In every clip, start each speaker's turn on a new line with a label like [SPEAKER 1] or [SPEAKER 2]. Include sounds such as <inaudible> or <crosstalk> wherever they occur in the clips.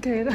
[SPEAKER 1] Kaya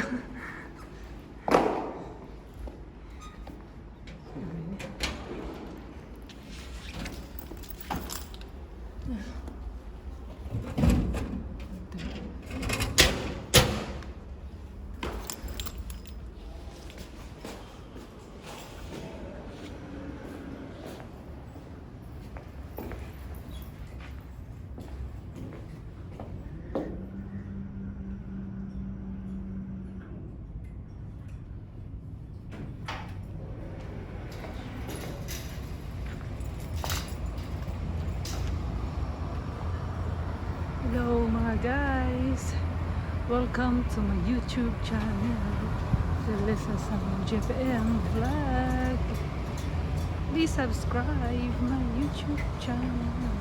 [SPEAKER 1] Hello mga guys! Welcome to my YouTube channel. Delisa sa JPM Vlog. Please subscribe my YouTube channel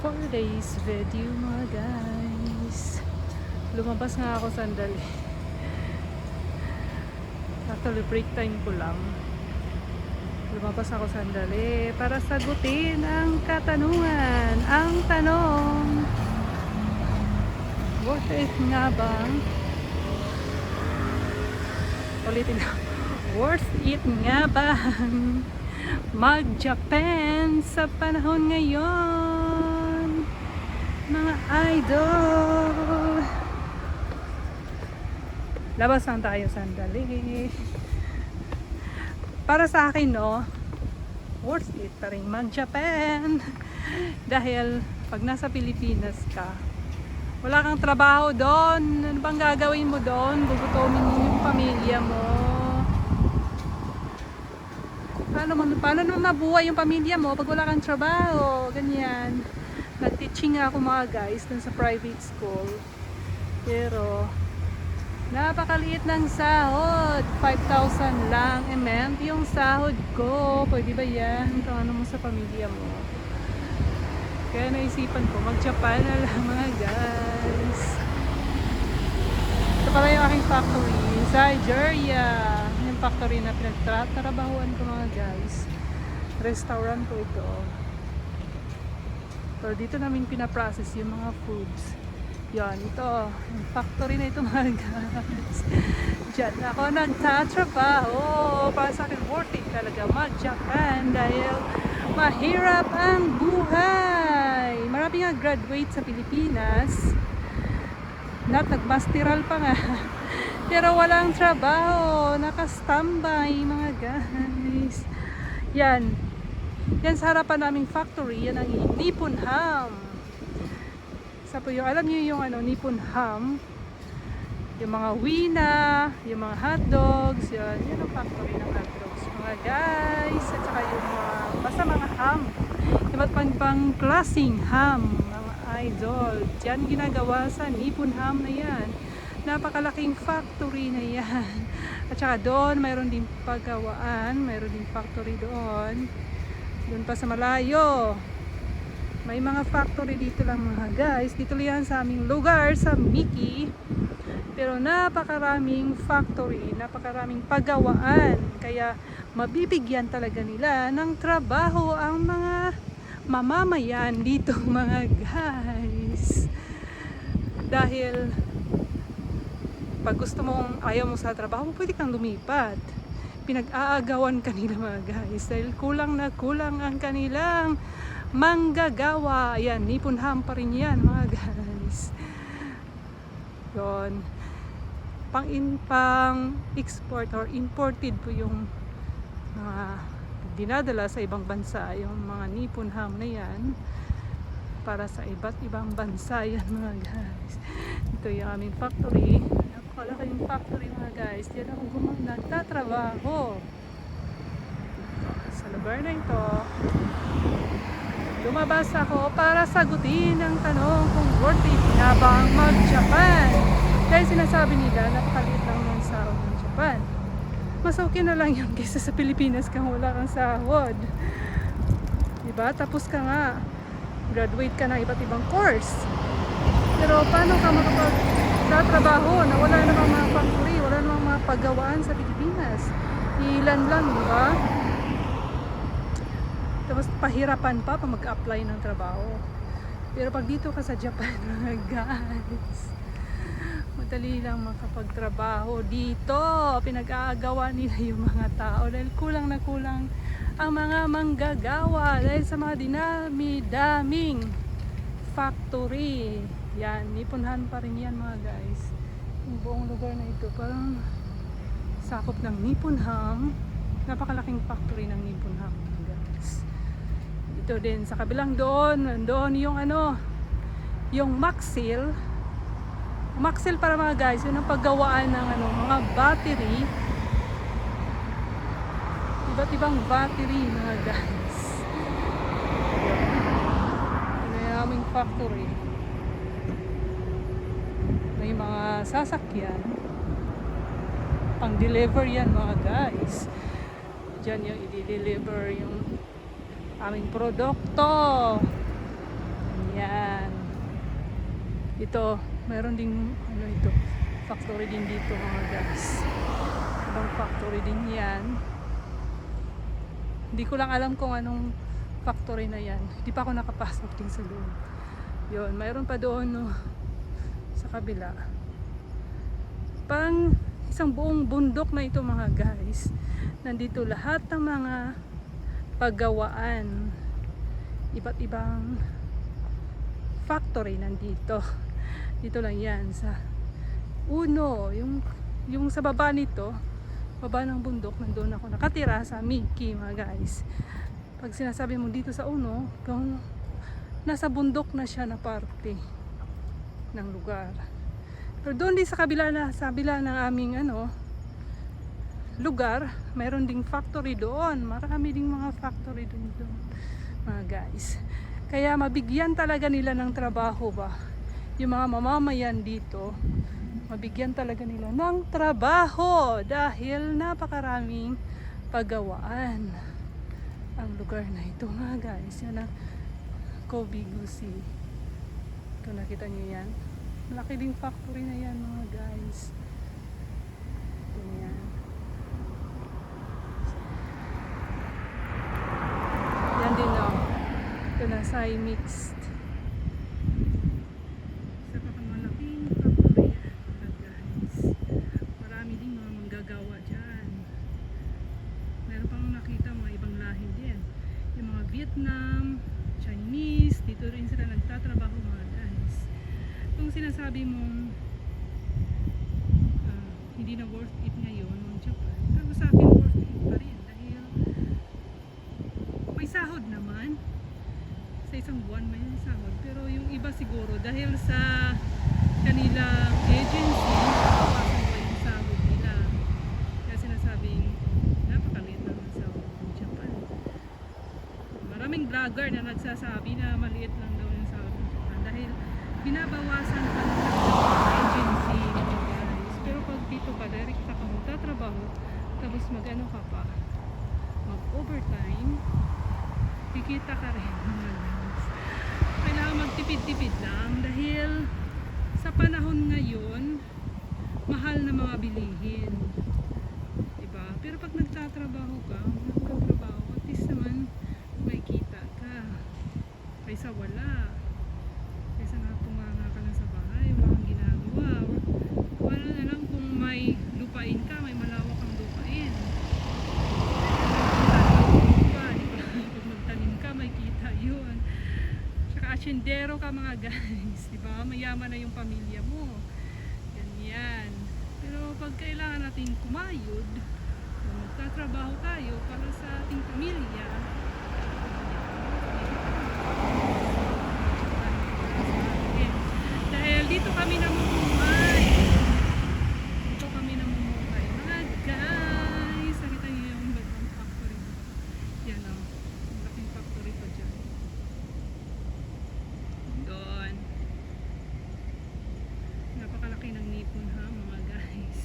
[SPEAKER 1] for today's video mga guys. Lumabas nga ako sandali. Actually break time ko lang. Lumabas ako sandali para sagutin ang katanungan. Ang tanong, worth it nga bang? Ulitin na. Worth it nga bang mag-Japan sa panahon ngayon? Mga idol! Labas lang tayo sandali para sa akin, no, worth it pa rin mag-Japan. <laughs> Dahil pag nasa Pilipinas ka, wala kang trabaho doon. Ano bang gagawin mo doon? Gugutomin yung pamilya mo. Paano, mo, paano naman mabuhay yung pamilya mo pag wala kang trabaho? Ganyan. Nag-teaching ako mga guys dun sa private school. Pero, Napakaliit ng sahod. 5,000 lang. E ma'am, yung sahod ko. Pwede ba yan? Ano mo sa pamilya mo. Kaya naisipan ko, mag-Japan na lang <laughs> mga guys. Ito pala yung aking factory sa Nigeria. Yung factory na pinagtatrabahuan ko mga guys. Restaurant ko ito. So dito namin pinaprocess yung mga foods. Yan, ito. Factory na ito <laughs> mga guys. Diyan ako nagtatrabaho. Para sa akin, worth it talaga mag-Japan dahil mahirap ang buhay. Marami nga graduate sa Pilipinas. Not nagmasteral pa nga. <laughs> Pero walang trabaho. Nakastambay mga guys. Yan. Yan sa harapan naming factory. Yan ang Nippon Ham. Sa yung, alam niyo yung ano, Nippon Ham, yung mga wina, yung mga hotdogs, yun, yun ang factory ng hotdogs. Mga guys, at saka yung mga, basta mga ham, yung pang, pang klaseng ham, mga idol. Diyan ginagawa sa Nippon Ham na yan. Napakalaking factory na yan. At saka doon, mayroon din paggawaan, mayroon din factory doon. Doon pa sa malayo, may mga factory dito lang mga guys. Dito lang sa aming lugar sa Miki. Pero napakaraming factory, napakaraming paggawaan. Kaya mabibigyan talaga nila ng trabaho ang mga mamamayan dito <laughs> mga guys. Dahil pag gusto mong ayaw mo sa trabaho, pwede kang lumipat. Pinag-aagawan kanila mga guys. Dahil kulang na kulang ang kanilang manggagawa. Ayan, Nippon Ham pa rin yan mga guys. Yun. Pang, in, pang export or imported po yung mga dinadala sa ibang bansa. Yung mga Nippon Ham na yan para sa iba't ibang bansa yan mga guys. Ito yung aming factory. Napakalaki yung factory mga guys. Diyan ako gumang nagtatrabaho. Sa lugar na ito, lumabas ako para sagutin ang tanong kung worth it nga bang mag-Japan. Dahil sinasabi nila, napakaliit lang ng sahod ng Japan. Mas okay na lang yun <laughs> kaysa sa Pilipinas kang wala kang sahod. Diba? Tapos ka nga, graduate ka ng iba't ibang course. Pero paano ka makapag-trabaho na wala namang mga factory, wala namang mga paggawaan sa Pilipinas? Ilan lang, di ba? Tapos pahirapan pa pa mag-apply ng trabaho. Pero pag dito ka sa Japan, <laughs> mga guys, Madali lang makapagtrabaho dito. Pinag-aagawa nila yung mga tao dahil kulang na kulang ang mga manggagawa dahil sa mga dinami-daming factory. Yan, nipunhan pa rin yan mga guys. Yung buong lugar na ito parang sakop ng Nipunham. Napakalaking factory ng Nipunham mga guys. Ito din sa kabilang doon, doon yung ano, yung Maxil. Maxil para mga guys, yun ang paggawaan ng ano, mga battery. Iba't ibang battery mga guys. Yun aming factory. May mga sasakyan. Pang deliver yan mga guys. Diyan yung i-deliver yung aming produkto. Yan. Ito, meron ding ano ito, factory din dito mga guys. Ibang factory din yan. Hindi ko lang alam kung anong factory na yan. Hindi pa ako nakapasok din sa loob. Yun, mayroon pa doon no, sa kabila. Pang isang buong bundok na ito mga guys. Nandito lahat ng mga paggawaan. Iba't ibang factory nandito. <laughs> Dito lang yan sa uno, yung yung sa baba nito, baba ng bundok, nandun ako nakatira sa Mickey mga guys. Pag sinasabi mo dito sa uno, kung nasa bundok na siya na parte ng lugar. Pero doon din sa kabila na sa kabila ng aming ano lugar, mayroon ding factory doon. Marami ding mga factory doon doon mga guys. Kaya mabigyan talaga nila ng trabaho ba? Yung mga mamamayan dito, mabigyan talaga nila ng trabaho dahil napakaraming paggawaan ang lugar na ito nga guys. Yan ang Kobe Gusi. Kung nakita niyo yan. Malaki ding factory na yan mga guys. Ito yan. Yan din oh. Sai Mixed. Isa pa pang malaking factory yan mga guys. Marami din mga manggagawa dyan. Meron nakita mga ibang lahi din. Yung mga Vietnam, Chinese, dito rin sila nagtatrabaho mga guys. Kung sinasabi mong ah, hindi na worth it ngayon ng Japan, pero sa akin worth it pa rin dahil may sahod naman sa isang buwan may sahod pero yung iba siguro dahil sa kanilang agency papasok pa yung sahod nila. Kaya sinasabing napakaliit lang ang sahod ng Japan. Maraming vlogger na nagsasabi na maliit lang daw yung sahod ng Japan. Dahil binabawasan pa ng agency pero pag dito ka direct ka magtatrabaho tapos mag ano ka pa mag overtime kikita ka rin. mga <laughs> magtipid-tipid lang. Dahil sa panahon ngayon mahal na mga bilihin. Diba? Pero pag nagtatrabaho ka nagtatrabaho at least naman may kita ka. Kaysa wala kaysa natunganga ka lang sa bahay wala kang ginagawa wala na lang kung may lupain ka may malawak kang lupain pa, di ba? Pag magtanim ka, may kita yun. Tsaka asyendero ka mga guys, <laughs> di ba? Mayaman na yung pamilya mo. Ganyan. Pero pag kailangan natin kumayod, magtatrabaho tayo para sa ating pamilya, dahil dito kami namumuhay. Dito kami namumuhay. Mga guys, nakita niyo yung bagong factory. Yan o. Ang laking factory pa dyan. Doon. Napakalaki ng nipon ha mga guys.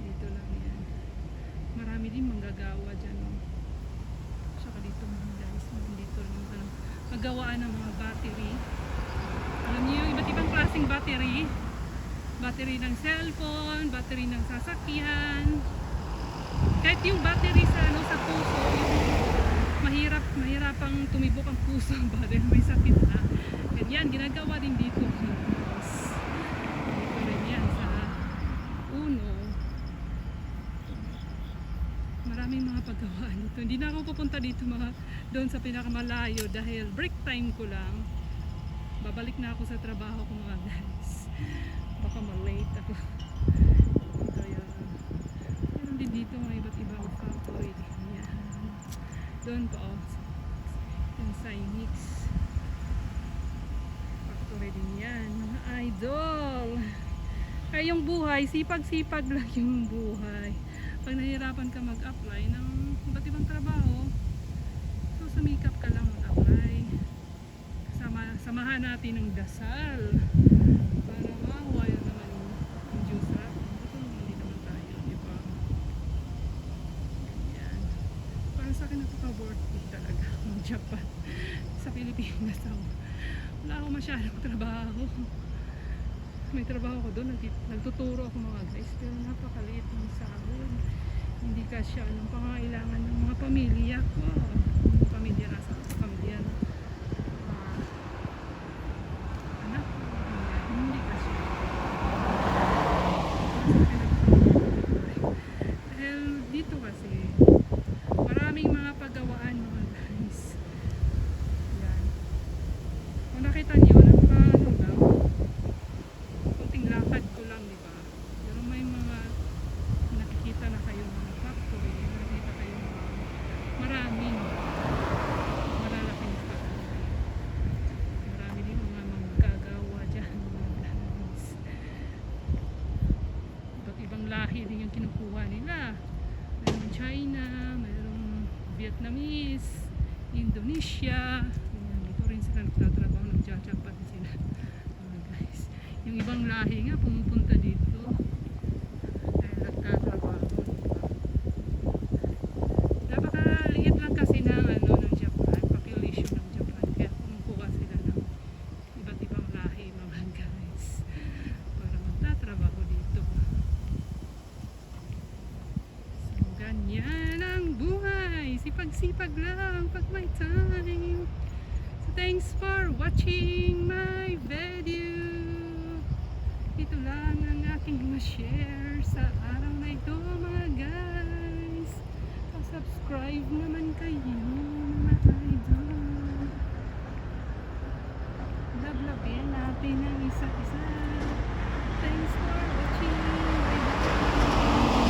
[SPEAKER 1] Dito lang yan. Marami din manggagawa dyan o. Tsaka dito mga guys. Dito rin yung maggawaan ng mga battery. Alam niyo iba't ibang klaseng battery. Battery ng cellphone, battery ng sasakyan. Kahit yung battery sa ano sa puso, yung mahirap mahirapang tumibok ang puso <laughs> ba may sakit na. Ganyan, ginagawa din. Dito rin yan. Dito. Hindi na ako pupunta dito mga doon sa pinakamalayo dahil break time ko lang. Babalik na ako sa trabaho ko mga guys. Baka ma-late ako. Kaya, meron din dito mga iba't ibang factory. Yan. Doon pa oh. Yung Cynix. Factory din yan. Mga idol. Kaya yung buhay, sipag-sipag lang yung buhay. Pag nahihirapan ka mag-apply ng trabaho, so sumikap ka lang mag-apply. Sama, samahan natin ng dasal para yun naman yung Diyos sa atin. Ito hindi naman tayo, di ba? Yan. Para sa akin napaka-worth talaga <laughs> ang Japan. Sa Pilipinas ako. Wala akong masyadong trabaho. May trabaho ko doon, nagtuturo ako mga guys, pero napakaliit ng sahod. Hindi kasya ng pangailangan ng mga pamilya ko. Yung pamilya nasa pamilya na ah, anak, yan, hindi kasya. Dahil dito kasi, maraming mga paggawaan mga guys. Yan. Kung nakita niyo, napaka ano lang, kunting lakad ko lang, di ba? Pero may mga nakikita na kayo mga factory, nakikita kayo mga maraming malalaking factory. Marami din mga manggagawa dyan, mga guys. Iba't ibang lahi din yung kinukuha nila. Mayroong China, mayroong Vietnamese, Indonesia. Ayan, dito rin sila nagtatrabaho, nagjajapan sila. Mga guys. Yung ibang lahi nga pumupunta dito. Dahil nagtatrabaho. Napakaliit lang kasi ng ano ng Japan, population ng Japan. Kaya kumukuha sila ng iba't ibang lahi mga guys. Para magtatrabaho dito. So, ganyan ang buhay. Sipag-sipag lang pag may time. So, thanks for watching my video. Ito lang ang aking ma-share sa araw na ito mga guys. Pa-subscribe naman kayo mga idol. Love-lovein natin ang isa't isa. Thanks for watching.